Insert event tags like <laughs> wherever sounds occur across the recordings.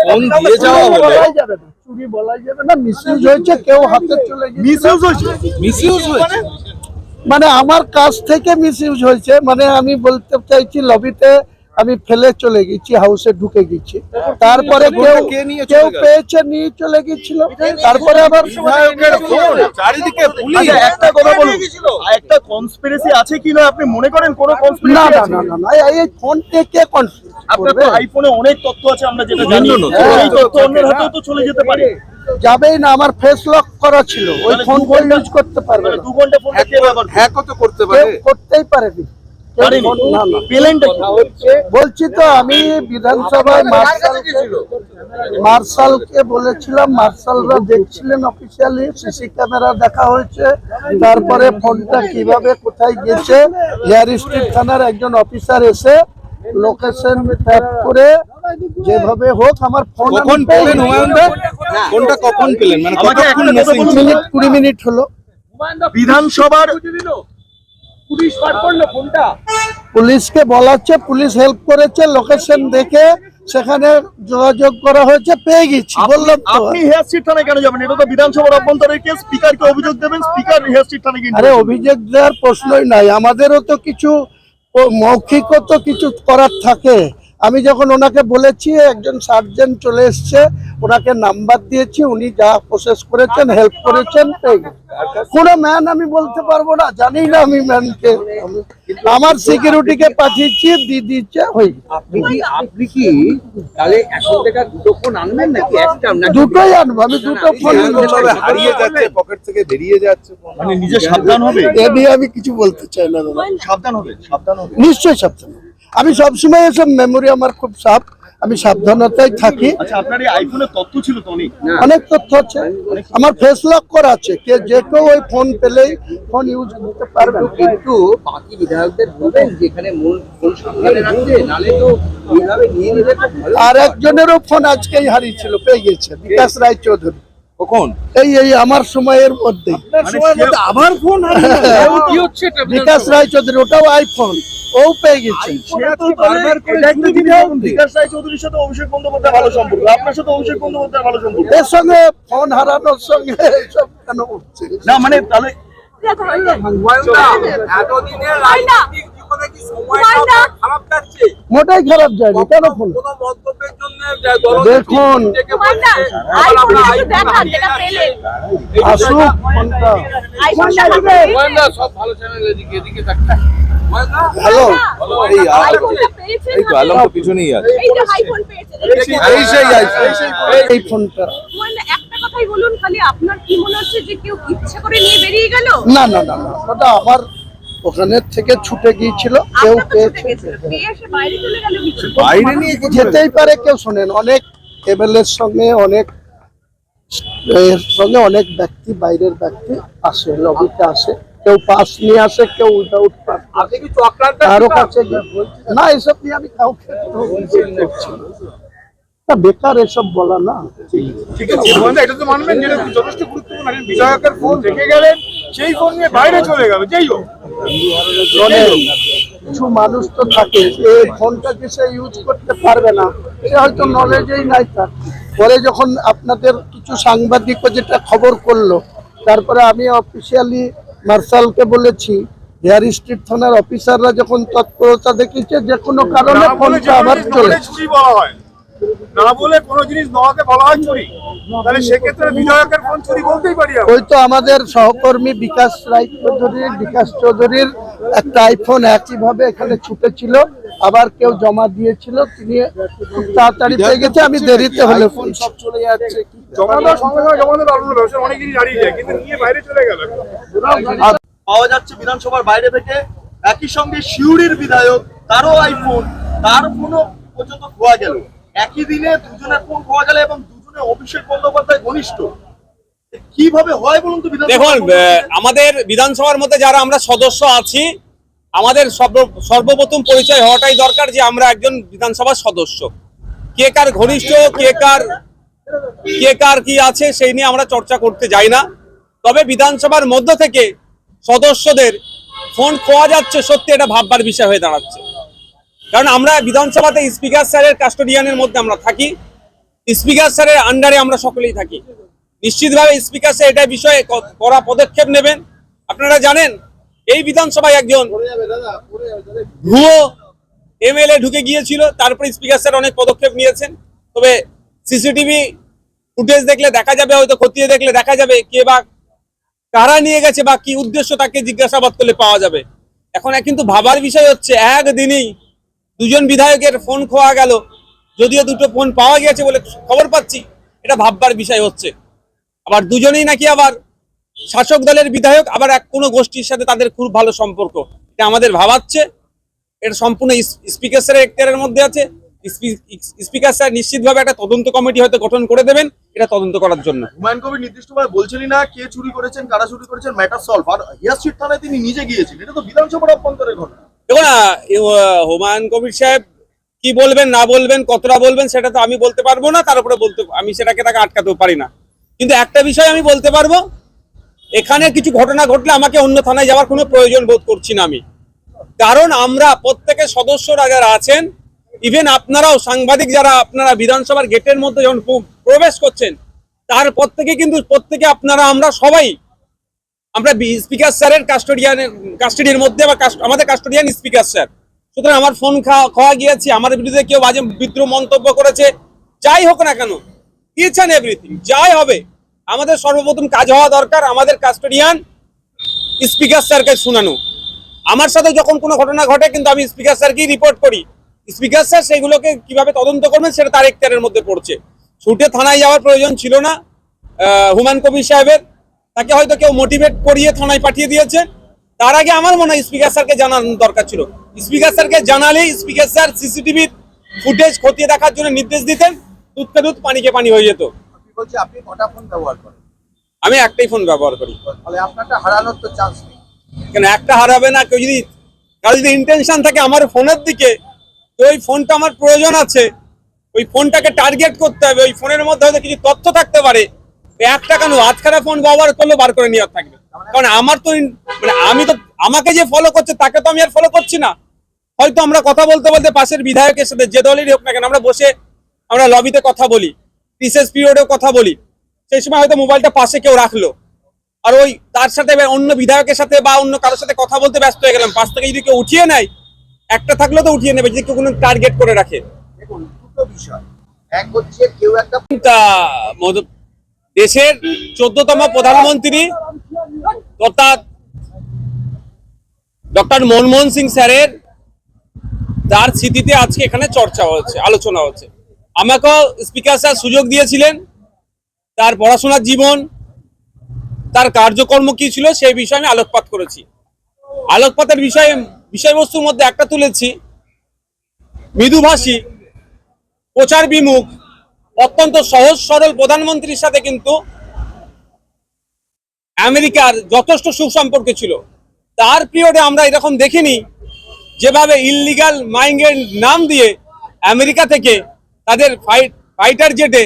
Phone দিয়ে যাওয়া হলো বলাই যাবে না। চুরি বলাই যাবে না মিসইউজ হয়েছে কেউ হাতে চলে গেছে মিসইউজ হয়েছে? মিসইউজ হয়েছে? মানে আমার কাছ থেকে মিসইউজ হয়েছে মানে আমি বলতে চাইছি লবিতে আমি ফেলে চলে গেছি হাউসে ঢুকে গেছি। তারপরে কেউ নিয়ে চলে কেউ পেয়েছে নিয়ে চলে গেছিল। তারপরে আবার ফোন চারিদিকে পুলিশ। আচ্ছা একটা কথা বলুন। একটা কনস্পিরেসি আছে কিনা আপনি মনে করেন কোনো কনস্পিরেসি না না না না এই- এই ফোন থেকে কনফিউজ আপনার তো আইফোনে অনেক তথ্য আছে আমরা যেটা জানি। বিভিন্ন নথি। তথ্য অন্যের হাতেও তো চলে যেতে পারে। যাবেই না আমার ফেস লক করা ছিল। ওই ফোন ইউজ করতে পারবে না। দু ঘণ্টা ফোনটা কে ব্যবহার করে? হ্যাকও তো করতে পারে? করতেই পারেনি। বলছি তো আমি বিধানসভায় মার্শালকে মার্শালকে বলেছিলাম মার্শালরা দেখছিলেন অফিসিয়ালি সিসি ক্যামেরা দেখা হয়েছে তারপরে ফোনটা কীভাবে কোথায় গেছে হেয়ার স্ট্রিট থানার একজন অফিসার এসে লোকেশন ট্র্যাক করে যেভাবে হোক আমার ফোন কখন পেলেন ফোনটা কখন পেলেন? মানে কতক্ষণ। মিনিট কুড়ি মিনিট হলো। বিধানসভার পুলিশকে বলা হচ্ছে পুলিশ হেল্প করেছে লোকেশন দেখে সেখানে যোগাযোগ করা হয়েছে পেয়ে গেছি বললাম আপনি হেয়ার স্ট্রিট থানায় কেন যাবেন? এটা তো বিধানসভার অভ্যন্তরের কেস স্পিকারকে অভিযোগ দেবেন স্পিকার হেয়ার স্ট্রিট থানায় গিয়ে আরে অভিযোগ দেওয়ার প্রশ্নই নাই আমাদেরও তো কিছু মৌখিক মৌখিকও তো কিছু করার থাকে। আমি যখন ওনাকে বলেছি একজন সার্জেন্ট চলে এসছে ওনাকে নাম্বার দিয়েছি উনি যা প্রসেস করেছেন হেল্প করেছেন কোনো ম্যান আমি বলতে পারব না জানি না আমি ম্যানকে আমার সিকিউরিটিকে পাঠিয়েছি দিয়ে দিচ্ছে হয়ে আপনি কি তাহলে এখন থেকে দুটো ফোন আনবেন নাকি একটা দুটোই আনব আমি দুটো ফোন হারিয়ে যাচ্ছে পকেট থেকে বেরিয়ে যাচ্ছে মানে নিজে সাবধান হবে? এ নিয়ে আমি কিছু বলতে চাই না দাদা। সাবধান হবে সাবধান হবে। নিশ্চয়ই সাবধান আমি সবসময় এসব মেমোরি আমার খুব সাফ। আমি সাবধানতায় থাকি। আচ্ছা অনেক? অনেক তথ্য আছে। আমার ফেস লক করা আছে। কে যে কেউ ওই ফোন পেলেই ফোন ইউজ করতে পারবে কিন্তু বাকি বিধায়কদের বলবেন যেখানে ফোন সামনে রাখছে নালে তো এইভাবে নিয়ে নিলে আর একজনেরও ফোন আজকেই হারিয়েছিল পেয়ে গেছে। বিকাশ রায় চৌধুরী কখন এই এই আমার সময়ের মধ্যে মানে আবার ফোন কি <laughs> হচ্ছে এটা বিকাশ রায় চৌধুরী ওটাও আইফোন ও পেয়ে গেছে চৌধুরীর সাথে অভিষেক বন্দ্যোপাধ্যায় ভালো সম্পর্ক। আপনার সাথে অভিষেক বন্দ্যোপাধ্যায় ভালো সম্পর্ক। এর সঙ্গে ফোন হারানোর সঙ্গে সব কেন উঠছে না মানে তাহলে মোটাই খারাপ যায়নি কেন ফোন কোনো মন্তব্যের জন্য দেখুন। আসুক? সব ভালো চ্যানেল এদিকে এদিকে হ্যালো এই এই তো না? আলম তো পিছনেই আছে। এই যে আইফোন পেয়েছেন এই সেই আইফোন। এই ফোনটা মানে একটা কথাই বলুন খালি আপনার কি মনে হচ্ছে যে কেউ ইচ্ছে করে নিয়ে বেরিয়ে গেল? না না না না ওটা আমার ওখানে থেকে ছুটে গিয়েছিল কেউ বাইরে নিয়ে যেতেই পারে কেউ শোনেন অনেক এমএলএর সঙ্গে অনেক এর সঙ্গে অনেক ব্যক্তি বাইরের ব্যক্তি আসে লবিতে আসে। কেউ পাস নিয়ে আসে কেউ উইদাউট কারও কাছে না এসব নিয়ে আমি কাউকে। না। বেকার এসব বলা না ঠিক আছে। এটা তো মানবেন যেটা যথেষ্ট গুরুত্বপূর্ণ বিধায়কের ফোন রেখে গেলেন সেই ফোন নিয়ে বাইরে চলে গেল যেই হোক। কিছু মানুষ তো থাকে এই ফোনটাকে সে ইউজ করতে পারবে না সে হয়তো নলেজেই নাই তার। পরে যখন আপনাদের কিছু সাংবাদিকও যেটা খবর করল তারপরে আমি অফিসিয়ালি মার্শালকে বলেছি হেয়ার স্ট্রিট থানার অফিসাররা যখন তৎপরতা দেখিয়েছে যে কোনো কারণে ফোনটা আবার চলে জিনিস চুরি বলা না বলে কোনো জিনিস নওয়াকে বলা হয় চুরি। তাহলে সেক্ষেত্রে বিধায়কের ফোন চুরি বলতেই পারি ওই তো আমাদের সহকর্মী বিকাশ রায় চৌধুরীর বিকাশ চৌধুরীর একটা আইফোন একইভাবে এখানে ছুটেছিল। আবার কেউ জমা দিয়েছিল তিনি খুব তাড়াতাড়ি পেয়ে গেছে আমি দেরিতে হলে ফোন সব চলে যাচ্ছে জমা দেওয়ার সঙ্গে সঙ্গে জমা দেওয়ার অনেক জিনিস হারিয়ে যায় কিন্তু নিয়ে বাইরে চলে গেল। পাওয়া যাচ্ছে বিধানসভার বাইরে থেকে একই সঙ্গে শিউরির বিধায়ক তারও আইফোন তার ফোনও পর্যন্ত খোয়া গেল। একই দিনে দুজনের ফোন খোয়া গেল এবং দুজনে অভিষেক বন্দ্যোপাধ্যায় ঘনিষ্ঠ। কীভাবে হয় বলুন তো বিধানসভা দেখুন আমাদের বিধানসভার মধ্যে যারা আমরা সদস্য আছি আমাদের সর্বপ্রথম পরিচয় হওয়াটাই দরকার যে আমরা একজন বিধানসভার সদস্য। কে কার ঘনিষ্ঠ, কে কার কে কার কি আছে সেই নিয়ে আমরা চর্চা করতে যাই না। তবে বিধানসভার মধ্য থেকে সদস্যদের ফোন খোয়া যাচ্ছে সত্যি এটা ভাববার বিষয় হয়ে দাঁড়াচ্ছে। কারণ আমরা বিধানসভাতে স্পিকার স্যারের, কাস্টোডিয়ানের মধ্যে আমরা থাকি। স্পিকার স্যারের আন্ডারে আমরা সকলেই থাকি। নিশ্চিতভাবে স্পিকার স্যার এটা বিষয়ে ক- কড়া পদক্ষেপ নেবেন। আপনারা জানেন এই বিধানসভায় একজন ভুয়ো এমএলএ ঢুকে গিয়েছিল, তারপরে স্পিকার স্যার অনেক পদক্ষেপ নিয়েছেন। তবে সিসিটিভি ফুটেজ দেখলে দেখা যাবে, হয়তো খতিয়ে দেখলে দেখা যাবে কে বা কারা নিয়ে গেছে বা কি উদ্দেশ্য তাকে জিজ্ঞাসাবাদ করলে পাওয়া যাবে। এখন কিন্তু ভাবার বিষয় হচ্ছে, একদিনই দুজন বিধায়কের ফোন খোয়া গেল, যদিও দুটো ফোন পাওয়া গেছে বলে খবর পাচ্ছি, এটা ভাববার বিষয় হচ্ছে। আবার দুজনেই নাকি আবার শাসক দলের বিধায়ক আবার এক কোনো গোষ্ঠীর সাথে তাদের খুব ভালো সম্পর্ক। এটা আমাদের ভাবাচ্ছে। এটা সম্পূর্ণ স্পিকার স্যারের এখতিয়ারের মধ্যে আছে। স্পিকার স্যার নিশ্চিতভাবে একটা তদন্ত কমিটি হয়তো গঠন করে দেবেন। এটা তদন্ত করার জন্য। হুমায়ুন কবির নির্দিষ্টভাবে বলছেনই না কে চুরি করেছেন কারা চুরি করেছেন ম্যাটার সলভ আর হিয়াসিট থানায় তিনি নিজে গিয়েছেন। এটা তো বিধানসভার অভ্যন্তরের ঘটনা। দেখো না হুমায়ুন কবির সাহেব কি বলবেন না বলবেন কতটা বলবেন সেটা তো আমি বলতে পারব না। তার উপরে বলতে আমি সেটাকে তাকে আটকাতেও পারি না। কিন্তু একটা বিষয় আমি বলতে পারব এখানে কিছু ঘটনা ঘটলে আমাকে অন্য থানায় যাওয়ার কোনো প্রয়োজন বোধ করছি না আমি। কারণ আমরা প্রত্যেকের সদস্যরা যারা আছেন। ইভেন আপনারাও সাংবাদিক যারা আপনারা বিধানসভার গেটের মধ্যে যখন প্র- প্রবেশ করছেন তারপর থেকে কিন্তু প্রত্যেকে আপনারা আমরা সবাই। আমরা স্পিকার স্যারের কাস্টোডিয়ানের কাস্টডির মধ্যে বা আমাদের কাস্টোডিয়ান স্পিকার স্যার। সুতরাং আমার ফোন খাওয়া খাওয়া গিয়েছি, আমার বিরুদ্ধে কেউ বাজে বিদ্রোহ মন্তব্য করেছে। যাই হোক না কেন ইচ এভরিথিং যাই হবে আমাদের সর্বপ্রথম কাজ হওয়া দরকার আমাদের কাস্টোডিয়ান স্পিকার স্যারকে শোনানো। আমার সাথে যখন কোনো ঘটনা ঘটে কিন্তু আমি স্পিকার স্যারকেই রিপোর্ট করি। স্পিকার স্যার সেগুলোকে কীভাবে তদন্ত করবেন সেটা তার এখতিয়ারের মধ্যে পড়ছে। ছুটে থানায় যাওয়ার প্রয়োজন ছিল না। আহ, হুমায়ুন কবির সাহেবের। তাকে হয়তো কেউ মোটিভেট করিয়ে থানায় পাঠিয়ে দিয়েছে। তার আগে আমার মনে হয় স্পিকার স্যারকে জানানোর দরকার ছিল। স্পিকার স্যারকে জানালেই স্পিকার স্যার সিসিটিভি ফুটেজ খতিয়ে দেখার জন্য নির্দেশ দিতেন। দুধকে দুধ পানিকে পানি হয়ে যেত। বলছি আপনি কটা ফোন ব্যবহার করেন? আমি একটাই ফোন ব্যবহার করি। তাহলে আপনারটা হারানোর তো চান্স নেই। কেন একটা হারাবে না কেউ যদি কারও যদি ইন্টেনশন থাকে আমার ফোনের দিকে তো ওই ফোনটা আমার প্রয়োজন আছে। ওই ফোনটাকে টার্গেট করতে হবে ওই ফোনের মধ্যে হয়তো কিছু তথ্য থাকতে পারে। একটা কেন আজখানা ফোন ব্যবহার করলে বার করে নেওয়ার থাকবে? কারণ আমার তো মানে আমি তো আমাকে যে ফলো করছে তাকে তো আমি আর ফলো করছি না। হয়তো আমরা কথা বলতে বলতে পাশের বিধায়কের সাথে যে দলেরই হোক না কেন আমরা বসে আমরা লবিতে কথা বলি। রিসেস পিরিয়ডেও কথা বলি। সেই সময় হয়তো মোবাইলটা পাশে কেউ রাখল। আর ওই তার সাথে অন্য বিধায়কের সাথে বা অন্য কারোর সাথে কথা বলতে ব্যস্ত হয়ে গেলাম। পাশ থেকে যদি কেউ উঠিয়ে নেয় একটা থাকলেও তো উঠিয়ে নেবে যদি কেউ কোনো টার্গেট করে রাখে। দেশের চোদ্দতম প্রধানমন্ত্রী অর্থাৎ ডক্টর মনমোহন সিং স্যারের তার স্মৃতিতে আজকে এখানে চর্চা হচ্ছে আলোচনা হচ্ছে। আমাকেও স্পিকার স্যার সুযোগ দিয়েছিলেন। তার পড়াশোনার জীবন, তার কার্যকর্ম কি ছিল সেই বিষয়ে আমি আলোকপাত করেছি। আলোকপাতের বিষয়ে, বিষয়বস্তুর মধ্যে একটা তুলেছি। মৃদুভাষী, প্রচার বিমুখ, অত্যন্ত সহজ সরল প্রধানমন্ত্রীর সাথে কিন্তু আমেরিকার যথেষ্ট সুসম্পর্ক ছিল। তার পিরিয়ডে আমরা এরকম দেখিনি। যেভাবে ইললিগাল মাইংয়ের নাম দিয়ে আমেরিকা থেকে তাদের ফাইট ফাইটার জেটে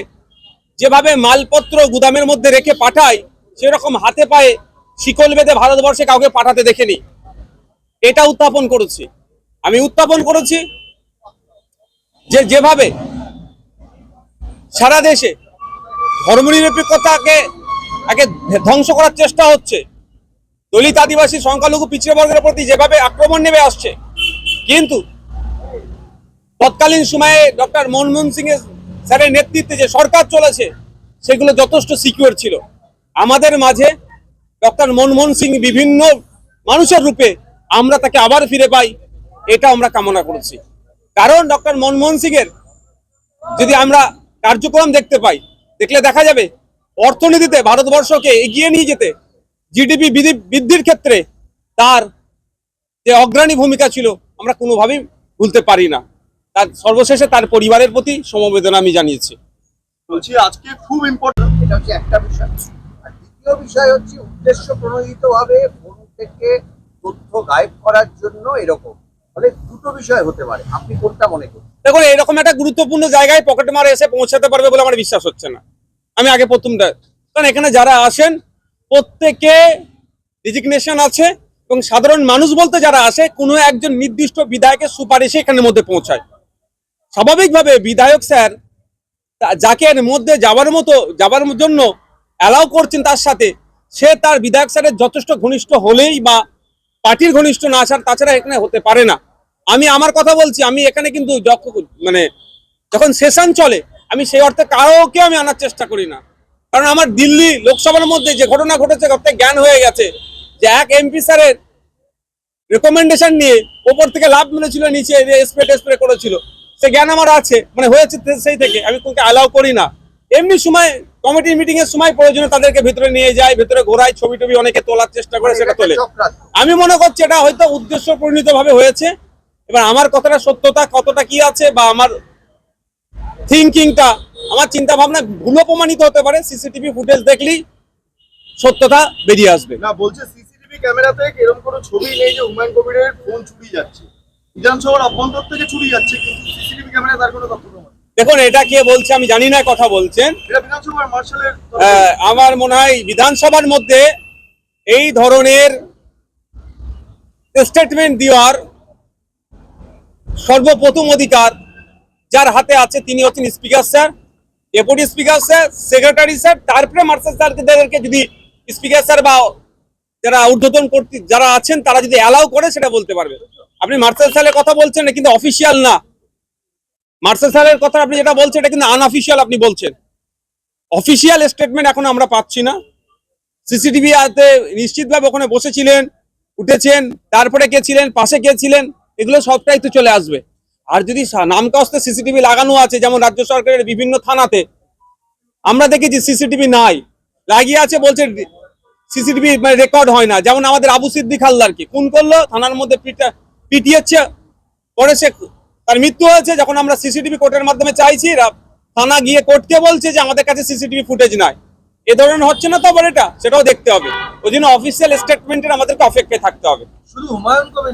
যেভাবে মালপত্র গুদামের মধ্যে রেখে পাঠায়, সেরকম হাতে পায়ে শিকল বেঁধে ভারতবর্ষে কাউকে পাঠাতে দেখেনি। এটা উত্থাপন করেছি। আমি উত্থাপন করেছি যে যেভাবে সারা দেশে ধর্মনিরপেক্ষতাকে একে ধ্বংস করার চেষ্টা হচ্ছে, দলিত আদিবাসী সংখ্যালঘু পিছিয়ে বর্গের প্রতি যেভাবে আক্রমণ নেমে আসছে, কিন্তু তৎকালীন সময়ে ডক্টর মনমোহন সিং এর স্যারের নেতৃত্বে যে সরকার চলেছে, সেগুলো যথেষ্ট সিকিউর ছিল। আমাদের মাঝে ডক্টর মনমোহন সিং বিভিন্ন মানুষের রূপে আমরা তাকে আবার ফিরে পাই, এটা আমরা কামনা করেছি। কারণ ডক্টর মনমোহন সিং এর যদি আমরা কার্যক্রম দেখতে পাই, দেখলে দেখা যাবে অর্থনীতিতে ভারতবর্ষকে এগিয়ে নিয়ে যেতে জিডিপি বৃদ্ধির ক্ষেত্রে তার যে অগ্রণী ভূমিকা ছিল, আমরা কোনোভাবেই ভুলতে পারি না। তার সর্বশেষে তার পরিবারের প্রতি সমবেদনা আমি জানিয়েছি। বলছি আজকে খুব ইম্পর্টেন্ট এটা হচ্ছে একটা বিষয়। আর দ্বিতীয় বিষয় হচ্ছে উদ্দেশ্য প্রণোদিতভাবে ফোন থেকে তথ্য গায়েব করার জন্য এরকম। ফলে দুটো বিষয় হতে পারে। আপনি কোনটা মনে করছেন দেখুন এরকম একটা গুরুত্বপূর্ণ জায়গায় পকেট মারে এসে পৌঁছাতে পারবে বলে আমার বিশ্বাস হচ্ছে না। আমি আগে প্রথমটা কারণ এখানে যারা আসেন প্রত্যেকে রেজিগনেশন আছে এবং সাধারণ মানুষ বলতে যারা আসে কোনো একজন নির্দিষ্ট বিধায়কের সুপারিশে এখানের মধ্যে পৌঁছায়। স্বাভাবিকভাবে বিধায়ক স্যার যাকে মধ্যে যাবার মতো যাবার জন্য অ্যালাউ করছেন তার সাথে, সে তার বিধায়ক স্যারের যথেষ্ট ঘনিষ্ঠ হলেই বা পার্টির ঘনিষ্ঠ না আসার তাছাড়া এখানে হতে পারে না। আমি আমার কথা বলছি, আমি এখানে কিন্তু মানে যখন সেশন চলে, আমি সেই অর্থে কারোকে আমি আনার চেষ্টা করি না। কারণ আমার দিল্লি লোকসভার মধ্যে যে ঘটনা ঘটেছে তাতে জ্ঞান হয়ে গেছে যে এক এমপি স্যারের রেকমেন্ডেশন নিয়ে ওপর থেকে লাভ মেরেছিল নিচে স্প্রে টেস্প্রে করেছিল। সে জ্ঞান আমার আছে। মানে হয়েছে সেই থেকে। আমি কোনকে অ্যালাউ করি না। এমনি সময় কমিটির মিটিং এর সময় প্রয়োজনে তাদেরকে ভেতরে নিয়ে যায় ভেতরে ঘোরায় ছবি টবি অনেকে তোলার চেষ্টা করে সেটা তোলে। আমি মনে করছি এটা হয়তো উদ্দেশ্য পরিণত ভাবে হয়েছে। এবার আমার কথাটা সত্যতা কতটা কি আছে বা আমার থিঙ্কিংটা আমার চিন্তা ভাবনা ভুলও প্রমাণিত হতে পারে। সিসিটিভি ফুটেজ দেখলেই সত্যতা বেরিয়ে আসবে। না বলছে সিসিটিভি ক্যামেরাতে এরকম কোনো ছবি নেই যে হুমায়ুন কবিরের ফোন চুরি যাচ্ছে। বিধানসভার অভ্যন্তর থেকে চুরি যাচ্ছে কিন্তু সিসিটিভি ক্যামেরায় তার কোনো তথ্য দেখুন এটা কে বলছে আমি জানি না কথা বলছেন। আহ, আমার মনে হয় বিধানসভার মধ্যে এই ধরনের স্টেটমেন্ট দেওয়ার সর্বপ্রথম অধিকার যার হাতে আছে তিনি হচ্ছেন speaker sir deputy speaker sir secretary sir তারপরে মার্শাল স্যারকে যদি স্পিকার স্যার বা যারা ঊর্ধ্বতন কর্তৃক যারা আছেন তারা যদি অ্যালাউ করে সেটা বলতে পারবে। আপনি মার্শাল স্যারের কথা বলছেন কিন্তু অফিসিয়াল না। মার্শাল স্যারের কথা আপনি যেটা বলছেন, এটা কিন্তু আনঅফিসিয়াল আপনি বলছেন। অফিসিয়াল স্টেটমেন্ট এখন আমরা পাচ্ছি না। সিসিটিভি হাতে নিশ্চিতভাবে ওখানে বসেছিলেন, উঠেছেন, তারপরে কে ছিলেন, পাশে কে ছিলেন, এগুলো সবটাই তো চলে আসবে। আর যদি নামকাস্তে সিসিটিভি লাগানো আছে, যেমন রাজ্য সরকারের বিভিন্ন থানাতে, আমরা দেখেছি সিসিটিভি নাই। লাগিয়ে আছে বলছে সিসিটিভি রেকর্ড হয় না। যেমন আমাদের আবু সিদ্দিক হালদারকে, খুন করল, থানার মধ্যে পিটা পিটিয়েছে পরে সে তার মৃত্যু হয়েছে, যখন আমরা সিসিটিভি কোর্টের মাধ্যমে চাইছি থানা গিয়ে কোর্টকে বলছে যে আমাদের কাছে সিসিটিভি ফুটেজ নাই। এ ধরনের হচ্ছে না তো আবার এটা? সেটাও দেখতে হবে। ওই জন্য অফিসিয়াল স্টেটমেন্টের আমাদেরকে অপেক্ষায় থাকতে হবে। শুধু হুমায়ুন কবির